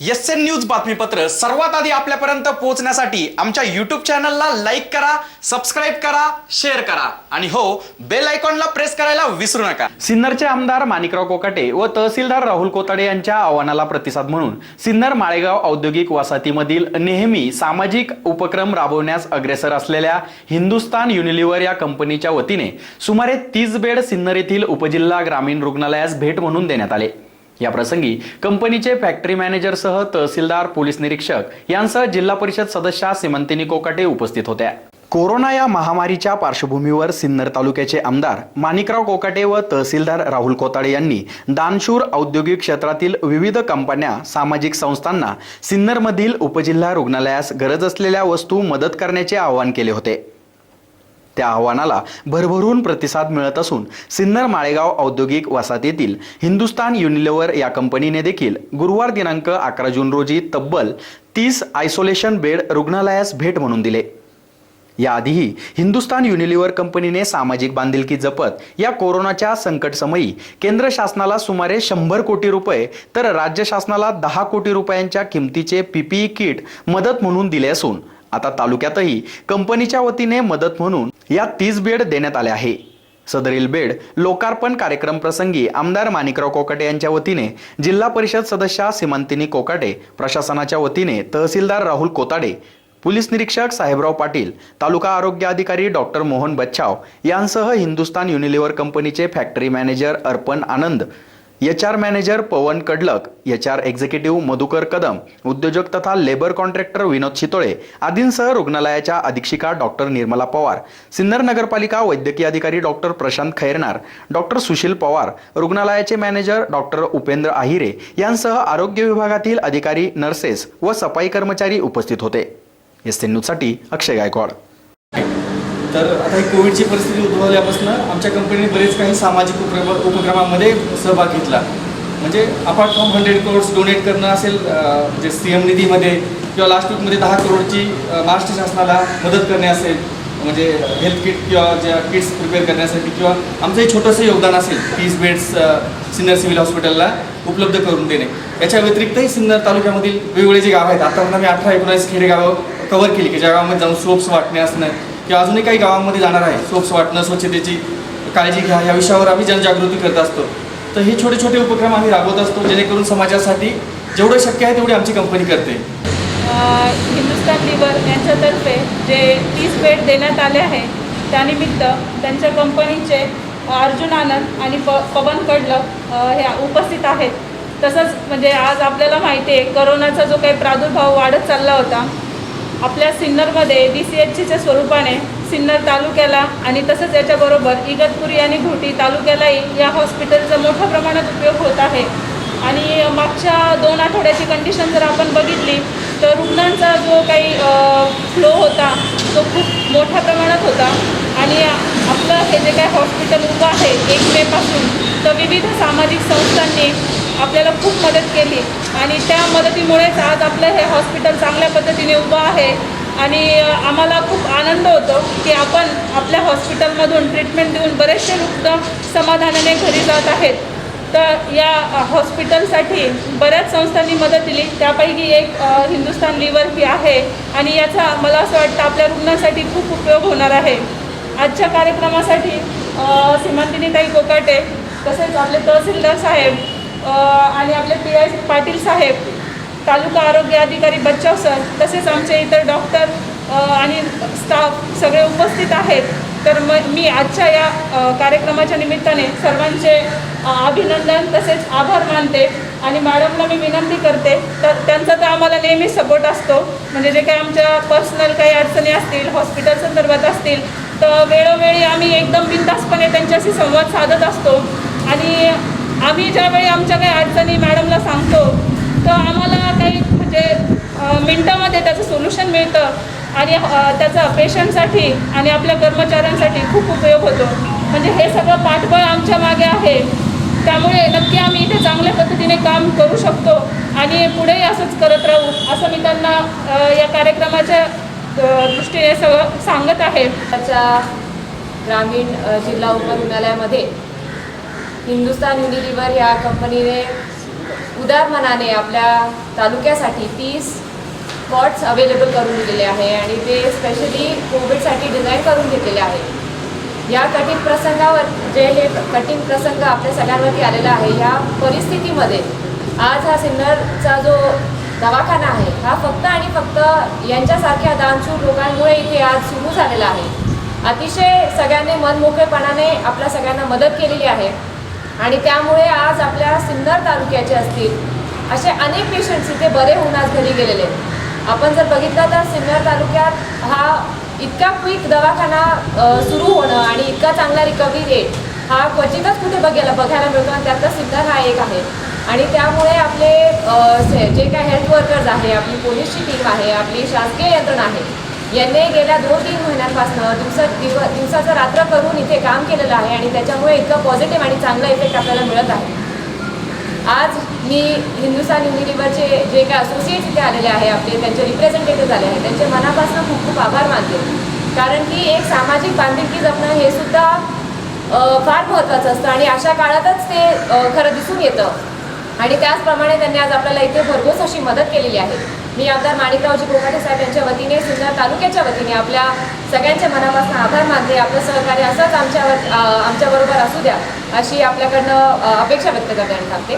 S N news बातमीपत्र सर्वात आधी आपल्यापर्यंत पोहोचण्यासाठी आमच्या युट्यूब चॅनलला लाईक करा सबस्क्राईब करा शेअर करा. आणि हो बेल आयकॉनला प्रेस करायला विसरू नका. सिन्नरचे आमदार माणिकराव कोकाटे व तहसीलदार राहुल कोताडे यांच्या आव्हानाला प्रतिसाद म्हणून सिन्नर माळेगाव औद्योगिक वसाहतीमधील नेहमी सामाजिक उपक्रम राबवण्यास अग्रेसर असलेल्या हिंदुस्तान युनिलिव्हर या कंपनीच्या वतीने सुमारे तीस बेड सिन्नर येथील उपजिल्हा ग्रामीण रुग्णालयास भेट म्हणून देण्यात आले. या प्रसंगी कंपनीचे फॅक्टरी मॅनेजरसह तहसीलदार पोलीस निरीक्षक यांसह जिल्हा परिषद सदस्या सीमंतिनी कोकाटे उपस्थित होत्या. कोरोना या महामारीच्या पार्श्वभूमीवर सिन्नर तालुक्याचे आमदार माणिकराव कोकाटे व तहसीलदार राहुल कोताडे यांनी दानशूर औद्योगिक क्षेत्रातील विविध कंपन्या सामाजिक संस्थांना सिन्नरमधील उपजिल्हा रुग्णालयास गरज असलेल्या वस्तू मदत करण्याचे आवाहन केले होते. त्या आव्हानाला भरभरून प्रतिसाद मिळत असून सिन्नर माळेगाव औद्योगिक वसाहतीतील हिंदुस्तान युनिलिव्हर या कंपनीने देखील गुरुवार दिनांक अकरा जून रोजी तब्बल तीस आयसोलेशन बेड रुग्णालयास भेट म्हणून दिले. याआधीही हिंदुस्तान युनिलिव्हर कंपनीने सामाजिक बांधिलकी जपत या कोरोनाच्या संकटसमयी केंद्र शासनाला सुमारे शंभर कोटी रुपये तर राज्य शासनाला दहा कोटी रुपयांच्या किमतीचे पीपीई किट मदत म्हणून दिले असून आता तालुक्यातही कंपनीच्या वतीने मदत म्हणून या तीस बेड देण्यात आले आहे. सदरील बेड लोकार्पण कार्यक्रम प्रसंगी आमदार माणिकराव कोकाटे यांच्या वतीने जिल्हा परिषद सदस्या सीमांतिनी कोकाटे प्रशासनाच्या वतीने तहसीलदार राहुल कोताडे पोलीस निरीक्षक साहेबराव पाटील तालुका आरोग्य अधिकारी डॉक्टर मोहन बच्छाव यांसह हिंदुस्तान युनिलिव्हर कंपनीचे factory manager Arpan Anand H R manager Pawan Kadlak H R executive Madhukar Kadam उद्योजक तथा लेबर कॉन्ट्रॅक्टर विनोद शितोळे आदींसह रुग्णालयाच्या अधीक्षिका डॉक्टर निर्मला पवार सिन्नर नगरपालिका वैद्यकीय अधिकारी डॉक्टर प्रशांत खैरनार डॉक्टर सुशील पवार रुग्णालयाचे मॅनेजर डॉक्टर उपेंद्र आहिरे यांसह आरोग्य विभागातील अधिकारी नर्सेस व सफाई कर्मचारी उपस्थित होते. एस न्यूजसाठी अक्षय गायकवाड. तर आता ही कोविडची परिस्थिती उद्भवल्यापासून आमच्या कंपनीने बरेच काही सामाजिक उपक्रम उपक्रमामध्ये सहभाग घेतला. म्हणजे apart from hundred crores donate करणं असेल म्हणजे सी एम निधीमध्ये किंवा लास्ट वीकमध्ये दहा करोडची महाराष्ट्र शासनाला मदत करणे असेल म्हणजे हेल्थ किट किंवा ज्या किट्स प्रिपेअर करण्यासाठी किंवा आमचं हे छोटंसं योगदान असेल तीस बेड्स सिन्नर सिव्हिल हॉस्पिटलला उपलब्ध करून देणे. याच्या व्यतिरिक्तही सिन्नर तालुक्यामधील वेगवेगळे जे गाव आहेत आतापर्यंत आम्ही अठरा एकोणावीस खेडेगावं कव्हर केली की ज्या गावामध्ये जाऊन सोप्स वाटणे असणं किंवा अजूनही काही गावांमध्ये जाणार आहे. सोप्स वाटणं स्वच्छतेची काळजी घ्या. या विषयावर आम्ही जनजागृती करत असतो. तर हे छोटे छोटे उपक्रम आम्ही राबवत असतो जेणेकरून समाजासाठी जेवढं शक्य आहे तेवढी आमची कंपनी करते. हिंदुस्तान लिव्हर यांच्यातर्फे जे तीस बेड देण्यात आले आहे त्यानिमित्त त्यांच्या कंपनीचे अर्जुन आनंद आणि प पवन कडलक हे उपस्थित आहेत. तसंच म्हणजे आज आपल्याला माहिती आहे करोनाचा जो काही प्रादुर्भाव वाढत चालला होता आपल्या सिन्नरमध्ये डी सी एच सीच्या स्वरूपाने सिन्नर तालुक्याला आणि तसंच याच्याबरोबर इगतपुरी आणि घोटी तालुक्यालाही या हॉस्पिटलचा मोठ्या प्रमाणात उपयोग होत आहे. आणि मागच्या दोन आठवड्याची कंडिशन जर आपण बघितली तर रुग्णांचा जो काही फ्लो होता तो खूप मोठ्या प्रमाणात होता. आणि आपलं हे जे काही हॉस्पिटल उभं आहे एक मेपासून तर विविध सामाजिक संस्थांनी आपल्याला खूप मदत केली. आणि त्या मदतीमुळेच आज आपलं हे हॉस्पिटल चांगल्या पद्धतीने उभं आहे. आणि आम्हाला खूप आनंद होतो की आपण आपल्या हॉस्पिटलमधून ट्रीटमेंट देऊन बरेचसे रुग्ण समाधानाने घरी जात आहेत. तर या हॉस्पिटलसाठी बऱ्याच संस्थांनी मदत दिली. त्यापैकी एक हिंदुस्थान हिंदुस्तान लिव्हर ही आहे. आणि याचा मला असं वाटतं आपल्या रुग्णांसाठी खूप उपयोग होणार आहे. आजच्या कार्यक्रमासाठी अ, सीमांतिनीताई कोकाटे तसेच आपले तहसीलदार साहेब आणि आपले पी आय पाटील साहेब तालुका आरोग्य अधिकारी बच्चाव सर तसेच आमचे इतर डॉक्टर आणि स्टाफ सगळे उपस्थित आहेत. तर मग मी आजच्या या कार्यक्रमाच्या निमित्ताने सर्वांचे अभिनंदन तसेच आभार मानते आणि मॅडमला मी विनंती करते. तर त्यांचा तर आम्हाला नेहमी सपोर्ट असतो. म्हणजे जे काही आमच्या पर्सनल काही अडचणी असतील हॉस्पिटल संदर्भात असतील तर वेळोवेळी आम्ही एकदम बिंदासपणे त्यांच्याशी संवाद साधत असतो. आणि आम्ही ज्यावेळी आमच्या काही अडचणी मॅडमला सांगतो तर आम्हाला काही म्हणजे मिनटामध्ये त्याचं सोल्युशन मिळतं आणि त्याचा पेशंटसाठी आणि आपल्या कर्मचाऱ्यांसाठी खूप उपयोग होतो. म्हणजे हे सगळं पाठबळ आमच्या मागे आहे. त्यामुळे नक्की आम्ही इथे चांगल्या पद्धतीने काम करू शकतो आणि पुढेही असंच करत राहू असं मी त्यांना या कार्यक्रमाच्या दृष्टीने सगळं सांगत आहे. त्याच्या ग्रामीण जिल्हा उपरुग्णालयामध्ये हिंदुस्तान युनिलिव्हर या कंपनीने उदार मनाने आपल्या तालुक्यासाठी तीस स्पॉट्स अवेलेबल करून दिलेले आहे आणि ते स्पेशली कोविडसाठी डिझाईन करून घेतलेले आहे. या कठीण प्रसंगावर जे हे कठीण प्रसंग आपल्या सगळ्यांवरती आलेला आहे या परिस्थितीमध्ये आज हा सिन्नरचा जो दवाखाना आहे हा फक्त आणि फक्त यांच्यासारख्या दानशूर लोकांमुळे इथे आज सुरू झालेला आहे. अतिशय सगळ्यांनी मनमोकळेपणाने आपल्या सगळ्यांना मदत केलेली आहे. आणि त्यामुळे आज आपल्या सिन्नर तालुक्याचे असतील असे अनेक पेशंट्स इथे बरे होऊन आज घरी गेलेले आहेत. आपण जर बघितलं तर सिन्नर तालुक्यात हा इतका क्विक दवाखाना सुरू होणं आणि इतका चांगला रिकव्हरी रेट हा क्वचितच कुठे बघायला बघायला मिळतो आणि त्यातला सिन्नर हा एक आहे आणि त्यामुळे आपले जे काय हेल्थ वर्कर्स आहे आपली पोलीसची टीम आहे आपली शासकीय यंत्रणा आहे यांनी गेल्या दोन तीन महिन्यांपासून दिवसा दिव दिवसाचं रात्र इथे काम केलेलं आहे आणि त्याच्यामुळे इतका पॉझिटिव्ह आणि चांगला इफेक्ट आपल्याला मिळत आहे. आज मी हिंदुस्तान युनिलिव्हरचे जे काय असोसिएट इथे आलेले आहे आपले त्यांचे रिप्रेझेंटेटिव्ह झाले आहेत त्यांचे मनापासून खूप खूप आभार मानते. कारण की एक सामाजिक बांधिलकी जपणं हे सुद्धा फार महत्त्वाचं असतं आणि अशा काळातच ते खरं दिसून येतं. आणि त्याचप्रमाणे त्यांनी आज आपल्याला इथे भरघोस अशी मदत केलेली आहे. मी आमदार माणिकरावजी कोकाटे साहेब यांच्या वतीने सिन्नर तालुक्याच्या वतीने आपल्या सगळ्यांच्या मनापासून आभार मानते. आपलं सहकार्य असंच आमच्यावर आमच्याबरोबर असू द्या अशी आपल्याकडनं अपेक्षा व्यक्त करण्यात थांबते.